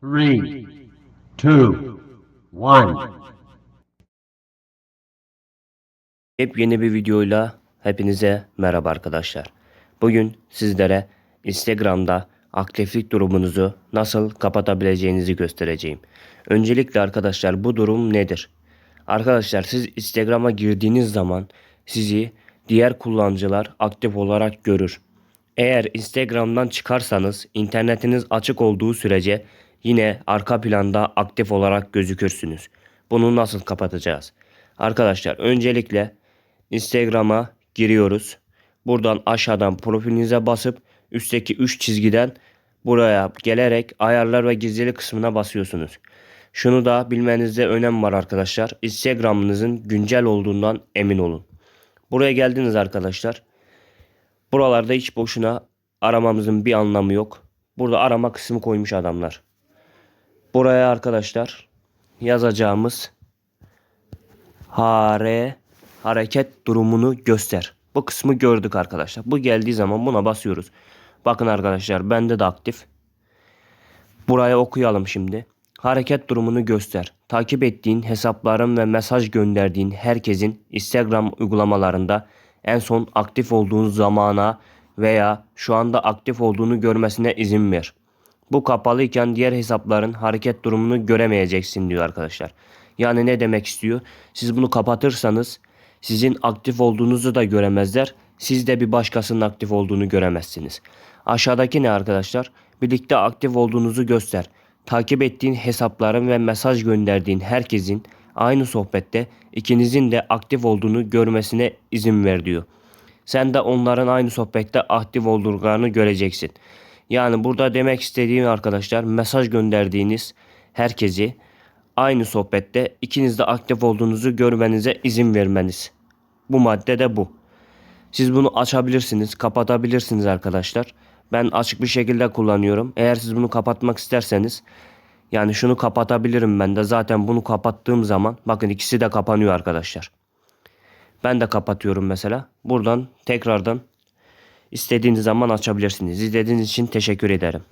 three, two, one. Yepyeni bir videoyla hepinize merhaba arkadaşlar. Bugün sizlere Instagram'da aktiflik durumunuzu nasıl kapatabileceğinizi göstereceğim. Öncelikle arkadaşlar bu durum nedir? Arkadaşlar siz Instagram'a girdiğiniz zaman sizi diğer kullanıcılar aktif olarak görür. Eğer Instagram'dan çıkarsanız internetiniz açık olduğu sürece yine arka planda aktif olarak gözükürsünüz. Bunu nasıl kapatacağız? Arkadaşlar öncelikle Instagram'a giriyoruz. Buradan aşağıdan profilinize basıp üstteki 3 çizgiden buraya gelerek ayarlar ve gizlilik kısmına basıyorsunuz. Şunu da bilmenizde önem var arkadaşlar. Instagram'ınızın güncel olduğundan emin olun. Buraya geldiniz arkadaşlar. Buralarda hiç boşuna aramamızın bir anlamı yok. Burada arama kısmı koymuş adamlar. Buraya arkadaşlar yazacağımız hare hareket durumunu göster. Bu kısmı gördük arkadaşlar. Bu geldiği zaman buna basıyoruz. Bakın arkadaşlar bende de aktif. Buraya okuyalım şimdi. Hareket durumunu göster. Takip ettiğin hesapların ve mesaj gönderdiğin herkesin Instagram uygulamalarında en son aktif olduğun zamana veya şu anda aktif olduğunu görmesine izin ver. Bu kapalıyken diğer hesapların hareket durumunu göremeyeceksin diyor arkadaşlar. Yani ne demek istiyor? Siz bunu kapatırsanız sizin aktif olduğunuzu da göremezler. Siz de bir başkasının aktif olduğunu göremezsiniz. Aşağıdaki ne arkadaşlar? Birlikte aktif olduğunuzu göster. Takip ettiğin hesapların ve mesaj gönderdiğin herkesin aynı sohbette ikinizin de aktif olduğunu görmesine izin ver diyor. Sen de onların aynı sohbette aktif olduklarını göreceksin. Yani burada demek istediğim arkadaşlar mesaj gönderdiğiniz herkesi aynı sohbette ikiniz de aktif olduğunuzu görmenize izin vermeniz. Bu madde de bu. Siz bunu açabilirsiniz, kapatabilirsiniz arkadaşlar. Ben açık bir şekilde kullanıyorum. Eğer siz bunu kapatmak isterseniz yani şunu kapatabilirim ben de. Zaten bunu kapattığım zaman bakın ikisi de kapanıyor arkadaşlar. Ben de kapatıyorum mesela. Buradan tekrardan istediğiniz zaman açabilirsiniz. İzlediğiniz için teşekkür ederim.